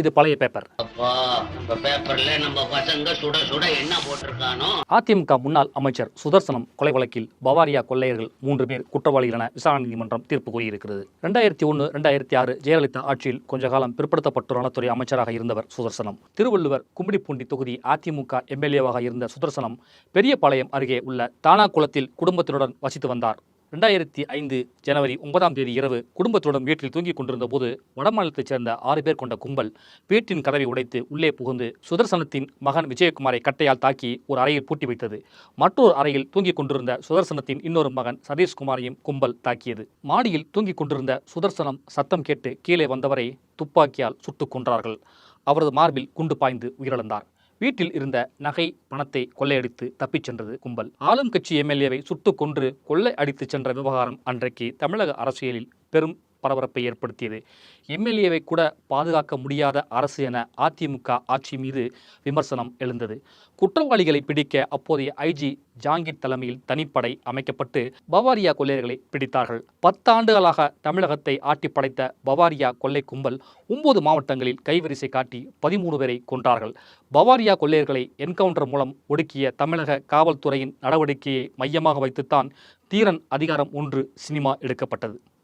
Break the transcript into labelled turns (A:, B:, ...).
A: இது பழைய பேப்பர் அதிமுக முன்னாள் அமைச்சர் சுதர்சனம் கொலை வழக்கில் பவாரியா கொள்ளையர்கள் மூன்று பேர் குற்றவாளிகள் என விசாரணை நீதிமன்றம் தீர்ப்பு கூறியிருக்கிறது. ரெண்டாயிரத்தி ஒன்று ரெண்டாயிரத்தி ஆறு ஜெயலலிதா ஆட்சியில் கொஞ்ச காலம் பிற்படுத்தப்பட்டோர் நலத்துறை அமைச்சராக இருந்தவர் சுதர்சனம். திருவள்ளுவர் கும்மிடிப்பூண்டி தொகுதி அதிமுக எம்எல்ஏவாக இருந்த சுதர்சனம் பெரியபாளையம் அருகே உள்ள தானாகுளத்தில் குடும்பத்தினுடன் வசித்து வந்தார். ரெண்டாயிரத்தி ஐந்து ஜனவரி ஒன்பதாம் தேதி இரவு குடும்பத்துடன் வீட்டில் தூங்கிக் கொண்டிருந்த போது வடமாநிலத்தைச் சேர்ந்த ஆறு பேர் கொண்ட கும்பல் வீட்டின் கதவை உடைத்து உள்ளே புகுந்து சுதர்சனத்தின் மகன் விஜயகுமாரை கட்டையால் தாக்கி ஒரு அறையில் பூட்டி வைத்தது. மற்றொரு அறையில் தூங்கிக் கொண்டிருந்த சுதர்சனத்தின் இன்னொரு மகன் சதீஷ்குமாரையும் கும்பல் தாக்கியது. மாடியில் தூங்கிக் கொண்டிருந்த சுதர்சனம் சத்தம் கேட்டு கீழே வந்தவரை துப்பாக்கியால் சுட்டுக் கொன்றார்கள். அவரது மார்பில் குண்டு பாய்ந்து உயிரிழந்தார். வீட்டில் இருந்த நகை பணத்தை கொள்ளையடித்து தப்பிச் சென்றது கும்பல். ஆளும் கட்சி எம்எல்ஏவை சுட்டுக் கொன்று கொள்ளை அடித்துச் சென்ற விவகாரம் அன்றைக்கு தமிழக அரசியலில் பெரும் பரபரப்பை ஏற்படுத்தியது. எம்எல்ஏவை கூட பாதுகாக்க முடியாத அரசு என அதிமுக ஆட்சி மீது விமர்சனம் எழுந்தது. குற்றவாளிகளை பிடிக்க அப்போதைய ஐஜி ஜாங்கீர் தலைமையில் தனிப்படை அமைக்கப்பட்டு பவாரியா கொள்ளையர்களை பிடித்தார்கள். பத்தாண்டுகளாக தமிழகத்தை ஆட்டி படைத்த பவாரியா கொள்ளை கும்பல் ஒன்பது மாவட்டங்களில் கைவரிசை காட்டி பதிமூணு பேரை கொன்றார்கள். பவாரியா கொள்ளையர்களை என்கவுண்டர் மூலம் ஒடுக்கிய தமிழக காவல்துறையின் நடவடிக்கையை மையமாக வைத்துத்தான் தீரன் அதிகாரம் ஒன்று சினிமா எடுக்கப்பட்டது.